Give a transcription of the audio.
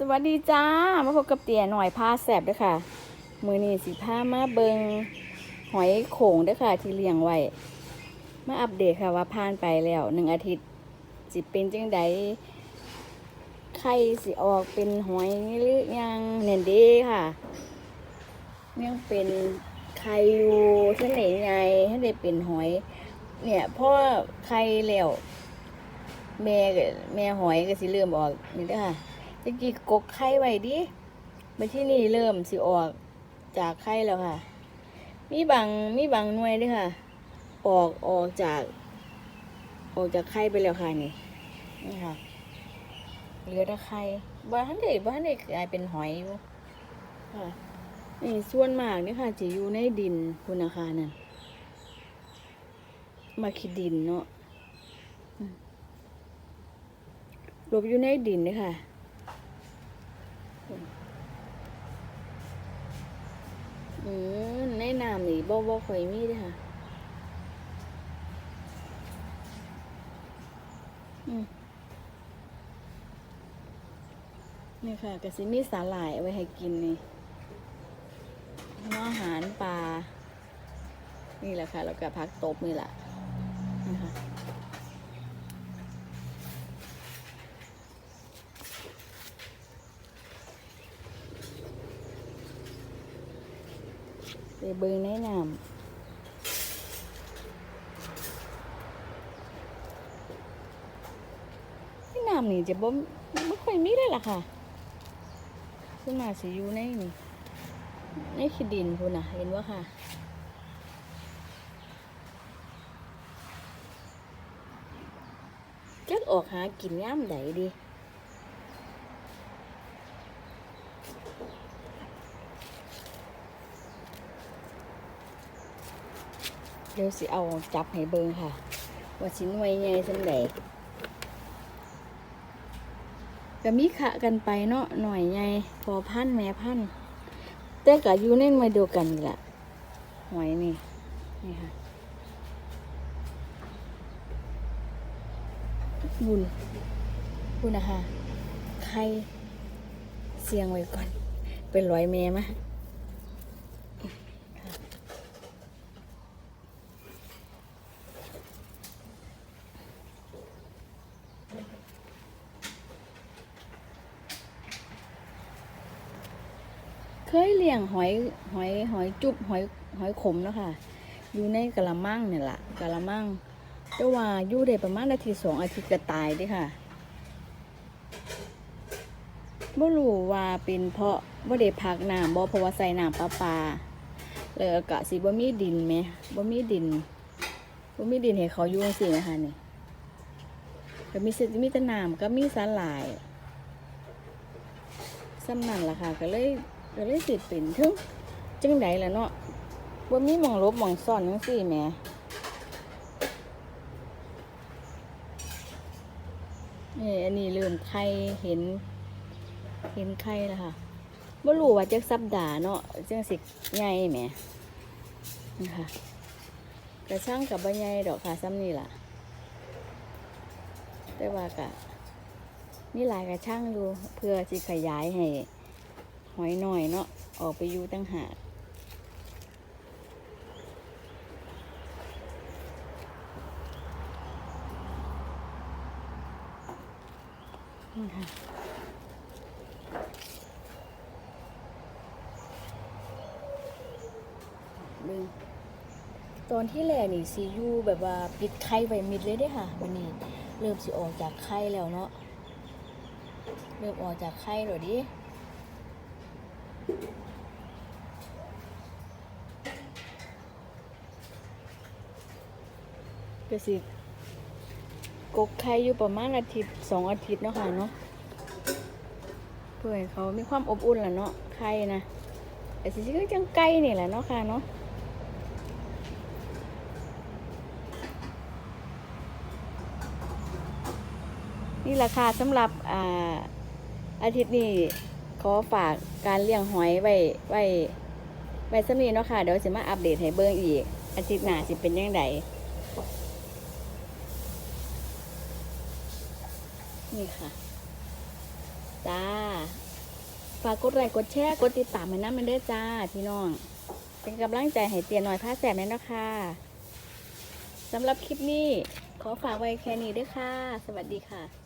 สวัสดีจ้า มาพบกับเตี๋ยหน่อยพาแสบด้วยค่ะ มือนี้สิพามาเบิงหอยโขงด้วยค่ะ ที่เลี้ยงไว้ มาอัปเดตค่ะว่าผ่านไปแล้วหนึ่งอาทิตย์สิเป็นจังใดไข่สิออกเป็นหอยหรือยังเน่นดีค่ะ ยังเป็นไข่อยู่ท่านไหนไงท่านได้เป็นหอย เนี่ยเพราะว่าไข่แล้วแม่แม่หอยก็สิเริ่มออกนี่ด้อค่ะ ตะกี้กกไข่ไว้ดิมาที่นี่เริ่มสิออกจากไข่แล้วค่ะ มีบางมีบางหน่วยด้วยค่ะ ออกออกจาก ออกจากไข่ไปแล้วค่ะนี่นี่ค่ะเหลือแต่ไข่บ้านเด็กบ้านเด็กกลายเป็นหอยอยู่ค่ะนี่ส่วนมากนี่ค่ะจะอยู่ในดินคุณอาคารนั่นมาคิดดินเนาะหลบอยู่ในดินนี่ค่ะ อืมในน้ำนี่บ่บ่ค่อยมีเด้อค่ะ อืมนี่ค่ะก็สิมีสาหร่ายเอาไว้ให้กินนี่หอาหารปลา นี่แหละค่ะ แล้วก็พักตบนี่แหละนะคะ เบิ่งในน้ำนน้ำนี่จะบ่ไม่ค่อยมีเลยล่ะค่ะขึ้นมาสิอยู่ในนี่ในขี้ดินพุ่นน่ะเห็นว่าค่ะ จักออกหากินย่ามใดดี เดี๋ยวสิเอาจับให้เบิงค่ะ ว่าชิ้นไว้ใหญ่สันใดก็มีขะกันไปเนาะหน่อยใหญ่พอพันแม่พันแต่ก็อยู่ในหน่วยเดียวกันแหละหอยนี่นี่ค่ะบุญบุญนะคะใครเสียงไว้ก่อน เป็นร้อยเมมะ ยเลี้ยงหอยหอยหอยจุบหอยหอยขมเนาะค่ะอยู่ในกะละมังเนี่ยละกะละมังแต่ว่าอยู่ได้ประมาณอาทิตย์สองอาทิตย์ก็ตายด้ค่ะบ่รู้ว่าเป็นเพราะบ่ได้พักน้ำบ่เพราะว่าใส่น้ำประปลาแล้วก็สิบ่มีดินไหมบ่มีดินบ่มีดินให้เขาอยู่จังซี่นะคะนี่ก็มีสิมีแต่น้ำก็มีสาหร่ายซ้ำนั่นล่ะค่ะก็เลย ก็เลยสิเป็นถึงจังใดล่ะเนาะบ่มีหม่องลบหม่องซ่อนจังซี่แหมนี่อันนี้เริ่มไข่เห็น เห็นไข่แล้วค่ะบ่รู้ว่าจักสัปดาห์เนาะจังสิใหญ่แหมนี่ค่ะกระช่างกับบ่ใหญ่ดอกค่ะซ้ำนี่ล่ะ แต่ว่ากะมีหลายกระช่างอยู่เพื่อสิขยายให้ หอยหน่อยเนาะออกไปอยู่ตั้งหากนี่ค่ะเบิ่งตอนที่แรกนี่ซียูแบบว่าปิดไข่ไว้มิดเลยเด้ค่ะวันนี้เริ่มสิออกจากไข่แล้วเนาะเริ่มออกจากไข่แล้วดิ ก็สิกกไข่อยู่ประมาณอาทิตย์สองอาทิตย์เนาะค่ะเนาะเพื่อให้เขามีความอบอุ่นแหละเนาะไข่นะแต่สิก็จังไก่นี่แหละเนาะค่ะเนาะนี่แหละค่ะสำหรับอาอาทิตย์นี้ อฝากการเลี้ยงหอยไว้ไว้ไว้สำนีเนาะค่ะ เดี๋ยวจะมาอัปเดตให้เบิ่งอีก อาทิตย์หน้าสิเป็นยังไงนี่ค่ะ จ้า ฝากกดไลค์กดแชร์ กดติดตามให้น้ำมันเด้อจ้า พี่น้อง เป็นกำลังใจให้เตียนหน่อยผ้าแสบแน่นะค่ะสำหรับคลิปนี้ ขอฝากไว้แค่นี้ด้วยค่ะ สวัสดีค่ะ